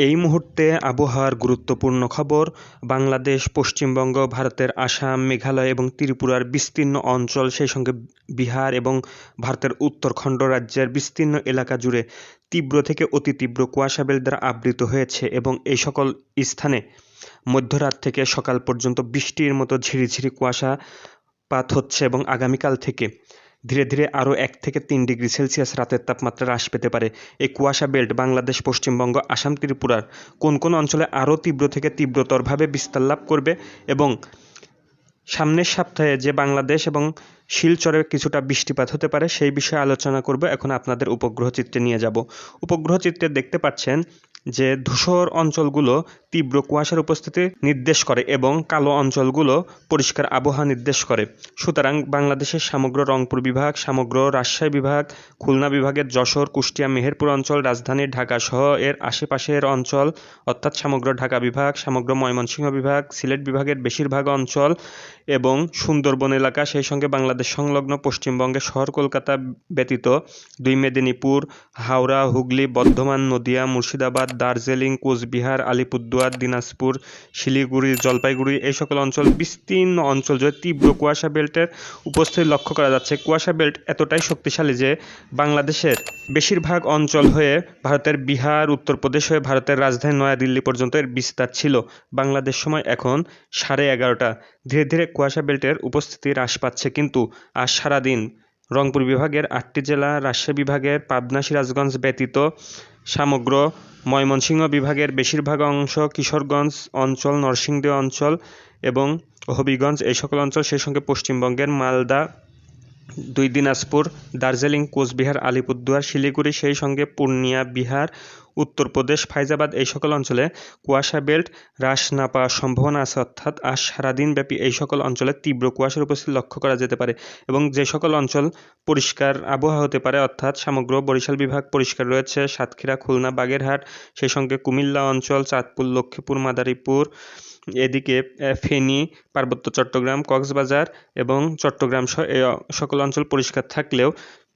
এই মুহূর্তে আবহাওয়ার গুরুত্বপূর্ণ খবর, বাংলাদেশ, পশ্চিমবঙ্গ, ভারতের আসাম, মেঘালয় এবং ত্রিপুরার বিস্তীর্ণ অঞ্চল, সেই সঙ্গে বিহার এবং ভারতের উত্তরখণ্ড রাজ্যের বিস্তীর্ণ এলাকা জুড়ে তীব্র থেকে অতি তীব্র কুয়াশা বেল দ্বারা আবৃত হয়েছে এবং এই সকল স্থানে মধ্যরাত থেকে সকাল পর্যন্ত বৃষ্টির মতো ঝিরিঝিরি কুয়াশাপাত হচ্ছে এবং আগামীকাল থেকে ধীরে ধীরে আরও এক থেকে তিন ডিগ্রি সেলসিয়াস রাতের তাপমাত্রা হ্রাস পেতে পারে। এই কুয়াশা বেল্ট বাংলাদেশ, পশ্চিমবঙ্গ, আসাম, ত্রিপুরার কোন কোন অঞ্চলে আরও তীব্র থেকে তীব্রতরভাবে বিস্তার লাভ করবে এবং সামনের সপ্তাহে যে বাংলাদেশ এবং শিলচরে কিছুটা বৃষ্টিপাত হতে পারে সেই বিষয়ে আলোচনা করব। এখন আপনাদের উপগ্রহ চিত্রে নিয়ে যাব। উপগ্রহ চিত্রে দেখতে পাচ্ছেন যে ধূসর অঞ্চলগুলো তীব্র কুয়াশার উপস্থিতি নির্দেশ করে এবং কালো অঞ্চলগুলো পরিষ্কার আবহাওয়া নির্দেশ করে। সুতরাং বাংলাদেশের সমগ্র রংপুর বিভাগ, সমগ্র রাজশাহী বিভাগ, খুলনা বিভাগের যশোর, কুষ্টিয়া, মেহেরপুর অঞ্চল, রাজধানী ঢাকা সহ এর আশেপাশের অঞ্চল, অর্থাৎ সমগ্র ঢাকা বিভাগ, সমগ্র ময়মনসিংহ বিভাগ, সিলেট বিভাগের বেশিরভাগ অঞ্চল এবং সুন্দরবন এলাকা, সেই সঙ্গে বাংলাদেশ সংলগ্ন পশ্চিমবঙ্গের শহর কলকাতা ব্যতীত দুই মেদিনীপুর, হাওড়া, হুগলি, বর্ধমান, নদিয়া, মুর্শিদাবাদ দার্জিলিং, কোচবিহার, আলিপুরদুয়ার, দিনাজপুর, শিলিগুড়ি, জলপাইগুড়ি এই সকল অঞ্চল, বিস্তীর্ণ অঞ্চল জুড়ে তীব্র কুয়াশা বেল্টের উপস্থিতি লক্ষ্য করা যাচ্ছে। কুয়াশা বেল্ট এতটাই শক্তিশালী যে বাংলাদেশের বেশিরভাগ অঞ্চল হয়ে ভারতের বিহার, উত্তরপ্রদেশ হয়ে ভারতের রাজধানী নয়াদিল্লি পর্যন্ত এর বিস্তার ছিল। বাংলাদেশ সময় এখন সাড়ে এগারোটা। ধীরে ধীরে কুয়াশা বেল্টের উপস্থিতি হ্রাস পাচ্ছে। কিন্তু আজ সারাদিন রংপুর বিভাগের আটটি জেলা, রাজশাহী বিভাগের পাবনা, সিরাজগঞ্জ ব্যতীত সমগ্র ময়মনসিংহ বিভাগের বেশিরভাগ অংশ কিশোরগঞ্জ অঞ্চল, নরসিংদী অঞ্চল এবং হবিগঞ্জ এই সকল অঞ্চল, সেই সঙ্গে পশ্চিমবঙ্গের মালদা দুই দিনাজপুর, দার্জিলিং, কোচবিহার, আলিপুরদুয়ার, শিলিগুড়ি, সেই সঙ্গে পূর্ণিয়া, বিহার, উত্তরপ্রদেশ, ফাইজাবাদ এই সকল অঞ্চলে কুয়াশা বেল্ট হ্রাস না পাওয়ার সম্ভাবনা আছে, অর্থাৎ আজ সারাদিনব্যাপী এই সকল অঞ্চলে তীব্র কুয়াশার উপস্থিতি লক্ষ্য করা যেতে পারে এবং যে সকল অঞ্চল পরিষ্কার আবহাওয়া হতে পারে, অর্থাৎ সমগ্র বরিশাল বিভাগ পরিষ্কার রয়েছে, সাতক্ষীরা, খুলনা, বাগেরহাট, সেই সঙ্গে কুমিল্লা অঞ্চল, চাঁদপুর, লক্ষ্মীপুর, মাদারীপুর এদিকে ফেনী, পার্বত্য চট্টগ্রাম, কক্সবাজার এবং চট্টগ্রাম সকল অঞ্চল পরিষ্কার থাকলেও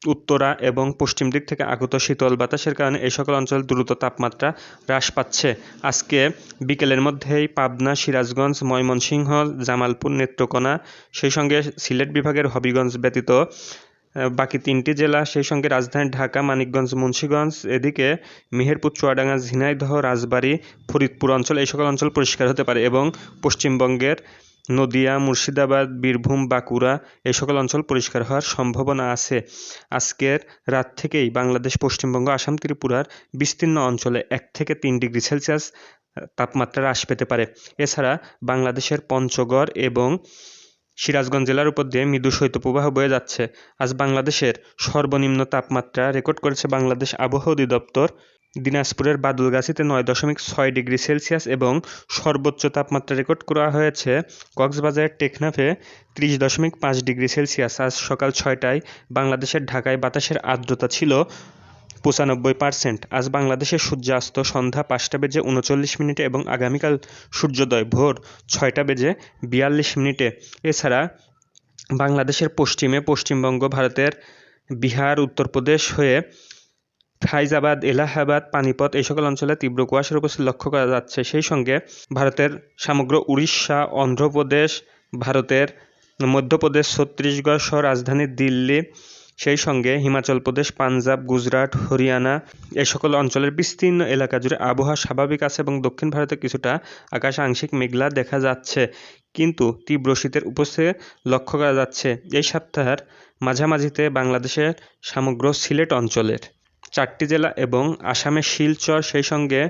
উত্তরা এবং পশ্চিম দিক থেকে আগত শীতল বাতাসের কারণে এই সকল অঞ্চল দ্রুত তাপমাত্রা হ্রাস পাচ্ছে। আজকে বিকেলের মধ্যেই পাবনা, সিরাজগঞ্জ, ময়মনসিংহ, জামালপুর, নেত্রকোনা, সেই সঙ্গে সিলেট বিভাগের হবিগঞ্জ ব্যতীত বাকি তিনটি জেলা সেই সঙ্গে রাজধানী ঢাকা, মানিকগঞ্জ, মুন্সীগঞ্জ, এদিকে মেহেরপুর, চুয়াডাঙ্গা, ঝিনাইদহ, রাজবাড়ী, ফরিদপুর অঞ্চল, এই সকল অঞ্চল পরিষ্কার হতে পারে এবং পশ্চিমবঙ্গের নদিয়া, মুর্শিদাবাদ, বীরভূম, বাঁকুড়া এই সকল অঞ্চল পরিষ্কার হওয়ার সম্ভাবনা আছে। আজকের রাত থেকেই বাংলাদেশ, পশ্চিমবঙ্গ, আসাম, ত্রিপুরার বিস্তীর্ণ অঞ্চলে এক থেকে তিন ডিগ্রি সেলসিয়াস তাপমাত্রা হ্রাস পেতে পারে। এছাড়া বাংলাদেশের পঞ্চগড় এবং সিরাজগঞ্জ জেলার উপর দিয়ে মৃদু শৈত্যপ্রবাহ বয়ে যাচ্ছে। আজ বাংলাদেশের সর্বনিম্ন তাপমাত্রা রেকর্ড করেছে বাংলাদেশ আবহাওয়া অধিদপ্তর। দিনাজপুরের বাদুলগাছিতে নয় দশমিক ছয় ডিগ্রি সেলসিয়াস এবং সর্বোচ্চ তাপমাত্রা রেকর্ড করা হয়েছে কক্সবাজারের টেকনাফে ত্রিশ দশমিক পাঁচ ডিগ্রি সেলসিয়াস। আজ সকাল ছয়টায় বাংলাদেশের ঢাকায় বাতাসের আর্দ্রতা ছিল পঁচানব্বই পার্সেন্ট আজ বাংলাদেশের সূর্যাস্ত সন্ধ্যা পাঁচটা বেজে উনচল্লিশ মিনিটে এবং আগামীকাল সূর্যোদয় ভোর ছয়টা বেজে বিয়াল্লিশ মিনিটে। এছাড়া বাংলাদেশের পশ্চিমে পশ্চিমবঙ্গ, ভারতের বিহার, উত্তরপ্রদেশ হয়ে ফাইজাবাদ, এলাহাবাদ, পানিপথ এই সকল অঞ্চলে তীব্র কুয়াশার উপস্থিতি লক্ষ্য করা যাচ্ছে। সেই সঙ্গে ভারতের সমগ্র উড়িষ্যা, অন্ধ্রপ্রদেশ, ভারতের মধ্যপ্রদেশ, ছত্তিশগড় সহ রাজধানী দিল্লি সেই সঙ্গে হিমাচল প্রদেশ, পাঞ্জাব, গুজরাট, হরিয়ানা এ সকল অঞ্চলের বিস্তীর্ণ এলাকা জুড়ে আবহাওয়া স্বাভাবিক আছে এবং দক্ষিণ ভারতে কিছুটা আকাশ আংশিক মেঘলা দেখা যাচ্ছে। কিন্তু তীব্র শীতের উপস্থিতি লক্ষ্য করা যাচ্ছে এই সপ্তাহের মাঝামাঝিতে বাংলাদেশের সমগ্র সিলেট অঞ্চলের চারটি জেলা এবং আসামের শিলচর সেই সঙ্গে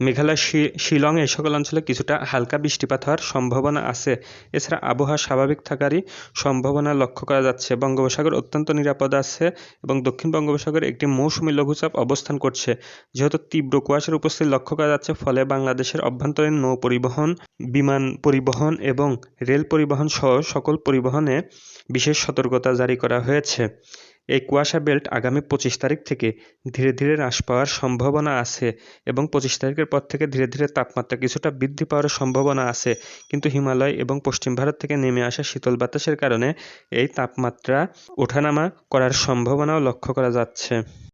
মেঘালয় শিলং এই সকল অঞ্চলে কিছুটা হালকা বৃষ্টিপাত হওয়ার সম্ভাবনা আছে। এছাড়া আবহাওয়া স্বাভাবিক থাকারই সম্ভাবনা লক্ষ্য করা যাচ্ছে। বঙ্গোপসাগর অত্যন্ত নিরাপদ আছে এবং দক্ষিণ বঙ্গোপসাগরে একটি মৌসুমী লঘুচাপ অবস্থান করছে। যেহেতু তীব্র কুয়াশার উপস্থিতি লক্ষ্য করা যাচ্ছে, ফলে বাংলাদেশের অভ্যন্তরীণ নৌ পরিবহন, বিমান পরিবহন এবং রেল পরিবহন সহ সকল পরিবহনে বিশেষ সতর্কতা জারি করা হয়েছে। এই কুয়াশা বেল্ট আগামী পঁচিশ তারিখ থেকে ধীরে ধীরে হ্রাস পাওয়ার সম্ভাবনা আছে এবং পঁচিশ তারিখের পর থেকে ধীরে ধীরে তাপমাত্রা কিছুটা বৃদ্ধি পাওয়ার সম্ভাবনা আছে। কিন্তু হিমালয় এবং পশ্চিম ভারত থেকে নেমে আসা শীতল বাতাসের কারণে এই তাপমাত্রা ওঠানামা করার সম্ভাবনাও লক্ষ্য করা যাচ্ছে।